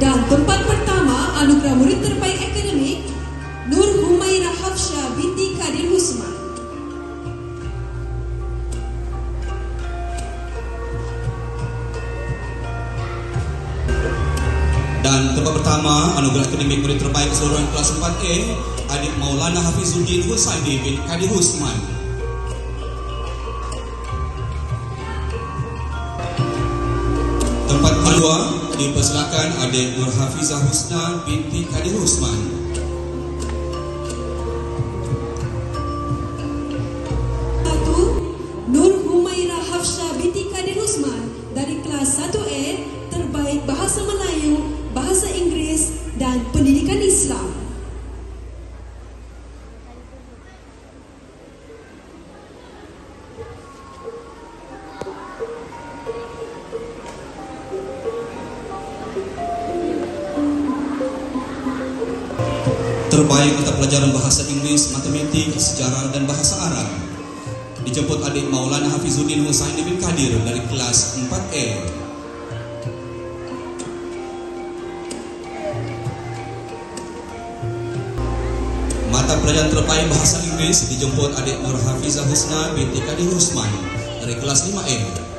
Dan tempat pertama anugerah murid terbaik akademik Nur Humaira Hafsha binti Kadir Husman. Dan tempat pertama anugerah akademik murid terbaik keseluruhan kelas 4A adik Maulana Hafizuddin Husaini bin Kadir Husman. Tempat kedua dipersilakan adik Nur Hafizah Husna binti Kadir Husman. Satu, Nur Humaira Hafsha binti Kadir Usman Terbaik mata pelajaran bahasa Inggeris, matematik, sejarah dan bahasa Arab. Dijemput adik Maulana Hafizuddin Husaini bin Kadir dari kelas 4A. Mata pelajaran terbaik bahasa Inggeris dijemput adik Nur Hafizah Husna binti Kadir Husman dari kelas 5A.